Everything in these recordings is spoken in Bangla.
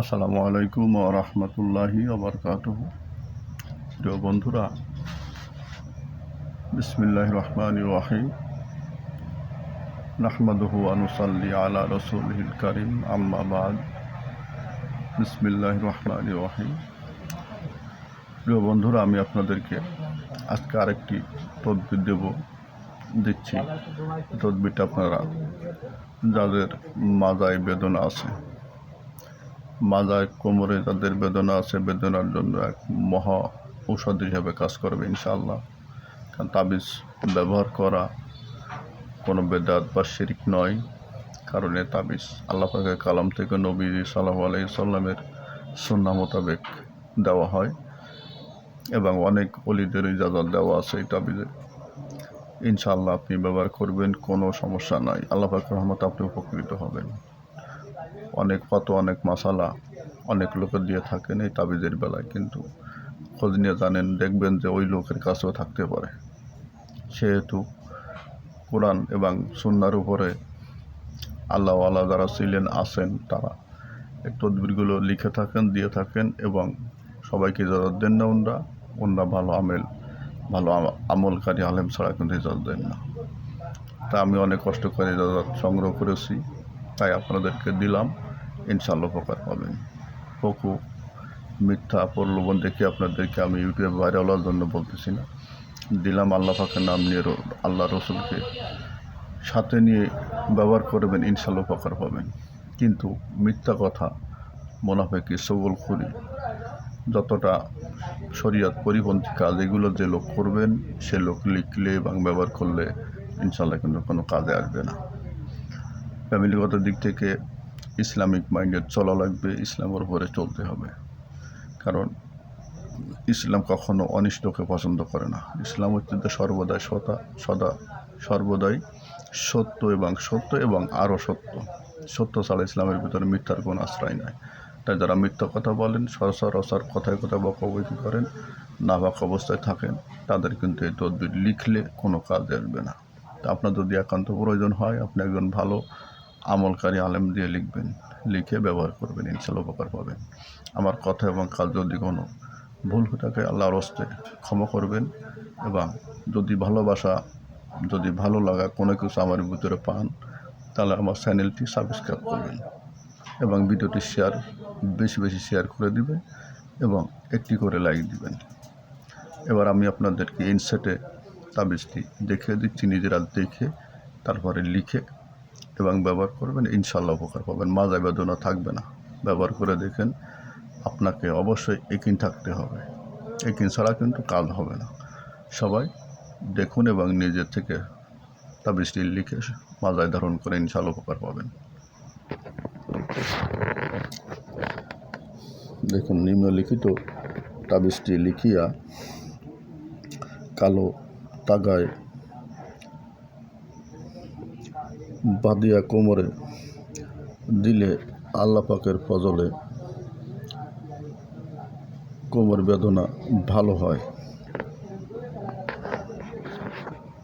আসসালামু আলাইকুম রহমতুল্লাহি ওবরকাত প্রিয় বন্ধুরা বিসমিল্লাহ রহমান রাহিম। নাহমাদহু আনুসাল্লি আলা রসুলহিল করিম আম্মাবাদ বিসমিল্লাহ রহমান রাহিম। প্রিয় বন্ধুরা, আমি আপনাদেরকে আজকে আরেকটি তদবির দেব দিচ্ছি তদবিরটা আপনারা যাদের মাজায় বেদনা আছে মাজায় কোমরে তাদের বেদনা আছে, বেদনার জন্য এক মহা ঔষধ হিসাবে কাজ করবে ইনশাআল্লাহ। কারণ তাবিজ ব্যবহার করা কোনো বেদাত বা শিরিক নয়, কারণ তাবিজ আল্লাহ পাকের কালাম থেকে নবী সাল্লাহ আলাই সাল্লামের সন্না মোতাবেক দেওয়া হয় এবং অনেক অলিদের ইজাজত দেওয়া আছে এই তাবিজে। ইনশাআল্লাহ আপনি ব্যবহার করবেন, কোনো সমস্যা নাই। আল্লাহ রহমত আপনি উপকৃত হবেন। অনেক কত অনেক মশালা অনেক লোকে দিয়ে থাকেন এই তাবিজের বেলায়। কিন্তু খোঁজ নিয়ে জানেন, দেখবেন যে ওই লোকের কাছেও থাকতে পারে। সেহেতু কোরআন এবং সুন্নার উপরে আল্লাহ আল্লাহ যারা ছিলেন আসেন তারা এই তদবিরগুলো লিখে থাকেন, দিয়ে থাকেন এবং সবাইকে ইজাজত দেন না ওনরা ওনরা ভালো আমেল, ভালো আম- আমলকারী আলেম ছাড়া কিন্তু ইজাজত দেন না। তা আমি অনেক কষ্ট করে ইজাজত সংগ্রহ করেছি, তাই আপনাদেরকে দিলাম। ইনশাল্লাহ উপকার পাবেন। পকু মিথ্যা প্রলোভন দেখে আপনাদেরকে আমি ইউটিউবে ভাইরাল হওয়ার জন্য বলতেছি না। দিলাম আল্লাহ পাকের নাম নিয়ে আল্লাহ রসুলকে সাথে নিয়ে ব্যবহার করবেন ইনশাল্লাহ উপকার পাবেন। কিন্তু মিথ্যা কথা মোনাফেকি সবল খুরি? যতটা শরীয়ত পরিপন্থী কাজ, এগুলো যে লোক করবেন, সে লোক লিখলে এবং ব্যবহার করলে ইনশাল্লাহ কিন্তু কোনো কাজে আসবে না। ফ্যামিলিগত দিক থেকে ইসলামিক মাইন্ডেড চলা লাগবে, ইসলামের উপরে চলতে হবে। কারণ ইসলাম কখনো অনিষ্টকে পছন্দ করে না। ইসলাম হচ্ছে সর্বদাই সদা সদা, সর্বদাই সত্য এবং সত্য এবং আরও সত্য। সত্য ছাড়া ইসলামের ভিতরে মিথ্যার কোনো আশ্রয় নাই। তাই যারা মিথ্যা কথা বলেন, সরসর কথায় কথা বকবকি করেন নাবাক অবস্থায় থাকেন, তাদের কিন্তু এই তদবির লিখলে কোনো কাজ আসবে না। তা আপনার যদি একান্ত প্রয়োজন হয়, আপনি একজন ভালো আমলকারী আলেম দিয়ে লিখবেন, লিখে ব্যবহার করবেন, ইনশাল্লাহ উপকার পাবেন। আমার কথা এবং কাজ যদি কোনো ভুল হয়ে থাকে, আল্লাহর হস্তে ক্ষমা করবেন এবং যদি ভালোবাসা, যদি ভালো লাগা কোনো কিছু আমার ভিতরে পান, তাহলে আমার চ্যানেলটি সাবস্ক্রাইব করবেন এবং ভিডিওটি শেয়ার, বেশি বেশি শেয়ার করে দিবেন এবং একটি করে লাইক দিবেন। এবার আমি আপনাদেরকে ইনসেটে তাবিজটি দেখিয়ে দিচ্ছি, নিজেরা দেখে তারপরে লিখে এবং ব্যবহার করবেন ইনশাল্লাহ উপকার পাবেন। মাজা বেদনা থাকবে না। ব্যবহার করে দেখেন আপনাকে অবশ্যই একিন থাকতে হবে। একিন ছাড়া কিন্তু কাজ হবে না। সবাই দেখুন এবং নিজের থেকে তাবিজটি লিখে মাজায় ধারণ করে ইনশাল্লাহ উপকার পাবেন। দেখুন, নিম্নলিখিত তাবিজটি লিখিয়া কালো তাগায় বাদিয়া কোমরে দিলে আল্লাহ পাকের ফজলে কোমর বেদনা ভালো হয়।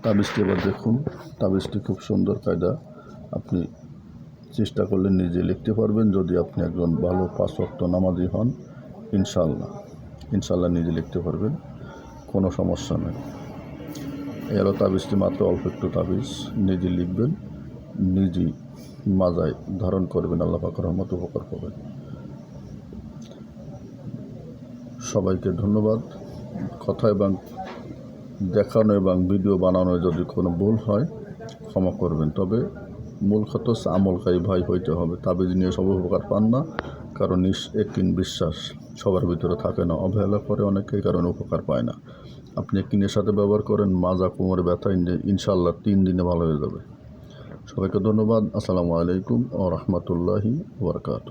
তাবিজটি এবার দেখুন। তাবিজটি খুব সুন্দর কায়দা। আপনি চেষ্টা করলে নিজে লিখতে পারবেন, যদি আপনি একজন ভালো পাঁচ নামাজি হন ইনশাল্লাহ ইনশাল্লাহ নিজে লিখতে পারবেন, কোনো সমস্যা নেই। এরও তাবিজটি, মাত্র অল্প একটু তাবিজ, নিজে লিখবেন। নিজেই মাজায় ধারণ করবেন, আল্লাহ পাকের রহমত উপকার পাবেন। সবাইকে ধন্যবাদ। কথা এবং দেখানো এবং ভিডিও বানানো যদি কোনো ভুল হয়, ক্ষমা করবেন। তবে মূল কথা আমলকারী ভাই হইতে হবে। তাবিজ নিয়ে সব উপকার পান না, কারণ নিস একদিন বিশ্বাস। সবার ভিতরে থাকে না, অবহেলা করে অনেকেই কারণ উপকার পায় না। আপনি একদিনের সাথে ব্যবহার করেন, মাজা, কোমরে ব্যথা ইন- ইনশাল্লাহ তিন দিনে ভালো হয়ে যাবে। সবাইকে ধন্যবাদ। আসসালামু আলাইকুম ও রহমতুল্লাহি ওবরকাত